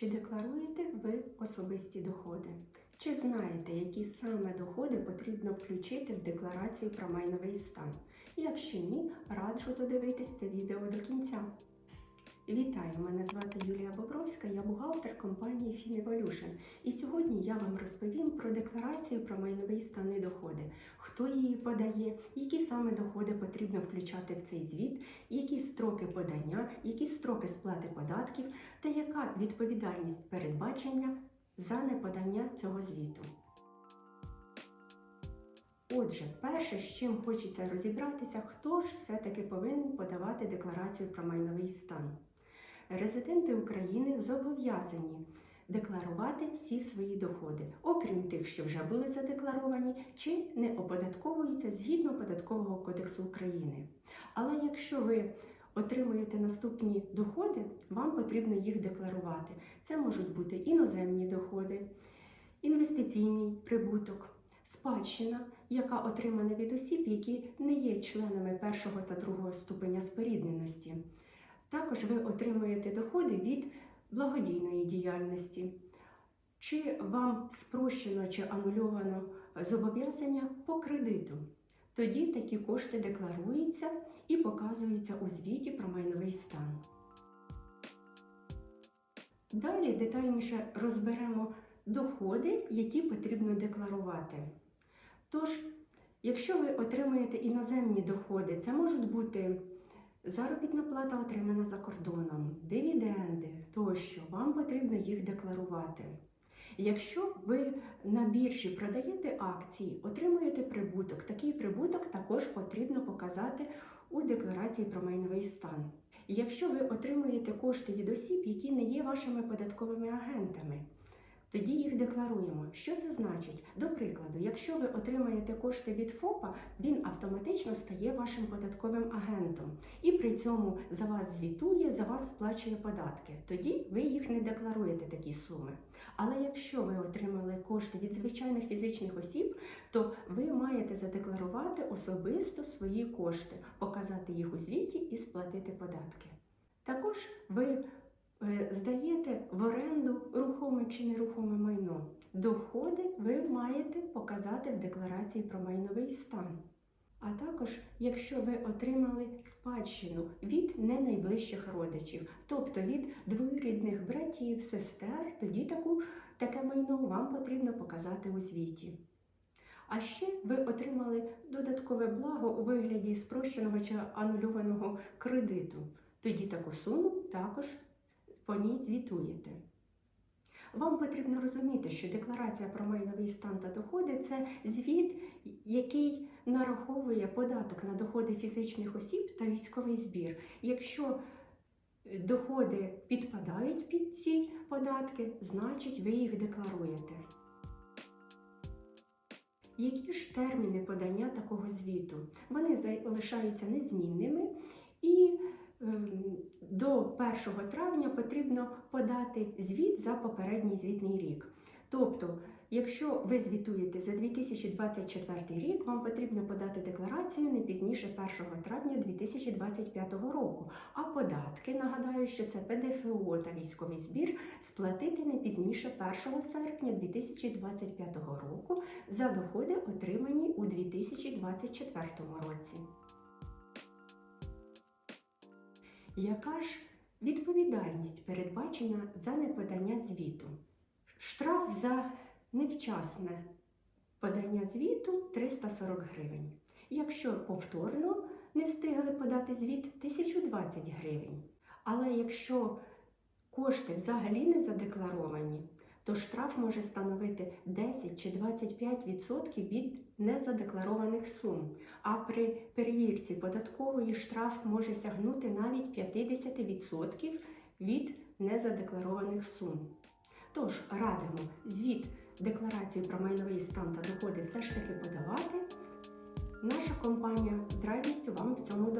Чи декларуєте ви особисті доходи? Чи знаєте, які саме доходи потрібно включити в декларацію про майновий стан? Якщо ні, раджу додивитись це відео до кінця. Вітаю! Мене звати Юлія Бобровська, я бухгалтер компанії FinEvolution. І сьогодні я вам розповім про декларацію про майновий стан і доходи, хто її подає, які саме доходи потрібно включати в цей звіт, які строки подання, які строки сплати податків та яка відповідальність передбачення за неподання цього звіту. Отже, перше, з чим хочеться розібратися, хто ж все-таки повинен подавати декларацію про майновий стан. Резиденти України зобов'язані декларувати всі свої доходи, окрім тих, що вже були задекларовані, чи не оподатковуються згідно Податкового кодексу України. Але якщо ви отримуєте наступні доходи, вам потрібно їх декларувати. Це можуть бути іноземні доходи, інвестиційний прибуток, спадщина, яка отримана від осіб, які не є членами першого та другого ступеня спорідненості. Також ви отримуєте доходи від благодійної діяльності. Чи вам спрощено чи анульовано зобов'язання по кредиту? Тоді такі кошти декларуються і показуються у звіті про майновий стан. Далі детальніше розберемо доходи, які потрібно декларувати. Тож, якщо ви отримуєте іноземні доходи, це можуть бути заробітна плата, отримана за кордоном, дивіденди тощо, вам потрібно їх декларувати. Якщо ви на біржі продаєте акції, отримуєте прибуток, такий прибуток також потрібно показати у декларації про майновий стан. Якщо ви отримуєте кошти від осіб, які не є вашими податковими агентами, тоді їх декларуємо. Що це значить? До прикладу, якщо ви отримаєте кошти від ФОПа, він автоматично стає вашим податковим агентом і при цьому за вас звітує, за вас сплачує податки. Тоді ви їх не декларуєте такі суми. Але якщо ви отримали кошти від звичайних фізичних осіб, то ви маєте задекларувати особисто свої кошти, показати їх у звіті і сплатити податки. Також ви е, здаєте чи нерухоме майно. Доходи ви маєте показати в декларації про майновий стан. А також, якщо ви отримали спадщину від не найближчих родичів, тобто від двоюрідних братів, сестер, тоді таку, таке майно вам потрібно показати у звіті. А ще ви отримали додаткове благо у вигляді спрощеного чи анульованого кредиту. Тоді таку суму також по ній звітуєте. Вам потрібно розуміти, що декларація про майновий стан та доходи це звіт, який нараховує податок на доходи фізичних осіб та військовий збір. Якщо доходи підпадають під ці податки, значить ви їх декларуєте. Які ж терміни подання такого звіту? Вони залишаються незмінними і до 1 травня потрібно подати звіт за попередній звітний рік. Тобто, якщо ви звітуєте за 2024 рік, вам потрібно подати декларацію не пізніше 1 травня 2025 року. А податки, нагадаю, що це ПДФО та військовий збір, сплатити не пізніше 1 серпня 2025 року за доходи, отримані у 2024 році. Яка ж відповідальність передбачена за неподання звіту? Штраф за невчасне подання звіту 340 гривень. Якщо повторно не встигли подати звіт 1020 гривень. Але якщо кошти взагалі не задекларовані, то штраф може становити 10 чи 25% від незадекларованих сум. А при перевірці податкової штраф може сягнути навіть 50% від незадекларованих сум. Тож радимо звіт декларацію про майновий стан та доходи все ж таки подавати. Наша компанія з радістю вам в цьому допоможе. До нових зустрічей!